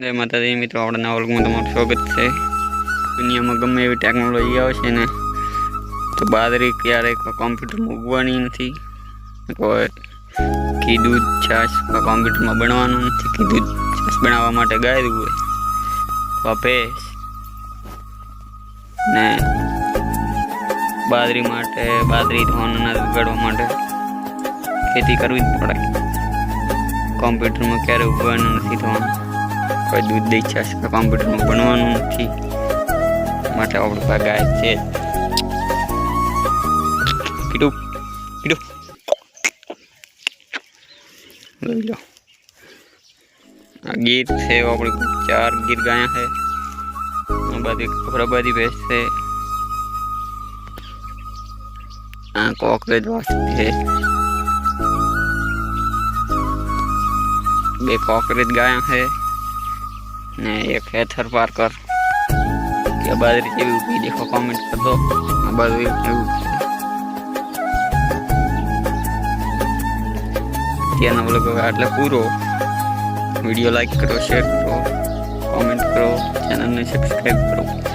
જય માતાજી, મિત્રો, આપણા વર્ગમાં તમારું સ્વાગત છે. દુનિયામાં ગમે એવી ટેકનોલોજી આવે છે ને, તો બાજરી ક્યારેક કોમ્પ્યુટરમાં ઉગવાની નથી, કોઈ ઘી, દૂધ, છાશ કોમ્પ્યુટરમાં બનવાનું નથી, ઘી, દૂધ, છાશ બનાવવા માટે ગાય હોય. અથવા ને બાજરી માટે, બાજરી ધોવાનું અનાજ ઉગાડવા માટે ખેતી કરવી જ પડે. કોમ્પ્યુટરમાં ક્યારે ઉગવાનું નથી થવાનું કોઈ દૂધ દઈ છે કોમ્પ્યુટરમાં ભણવાનું નથી. માટે આપણું ગાય છે. કીધું કીધું. લઈ લો. આ ગીર છે, આપણી ચાર ગીર ગાયા છે. આ બધી ખબરાબાદી ભેંસ છે આ કોકરેજ વાસ છે. બે કોકરેજ ગાયા છે. ને એક હેથર પાર્કર. કે બાજરી જેવી ઊભી દેખો કોમેન્ટ કરતો આ બાજુ એવું ત્યાંનો બ્લોગ એટલે પૂરો. વીડિયો લાઈક કરો શેર કરો કોમેન્ટ કરો ચેનલને સબસ્ક્રાઈબ કરો.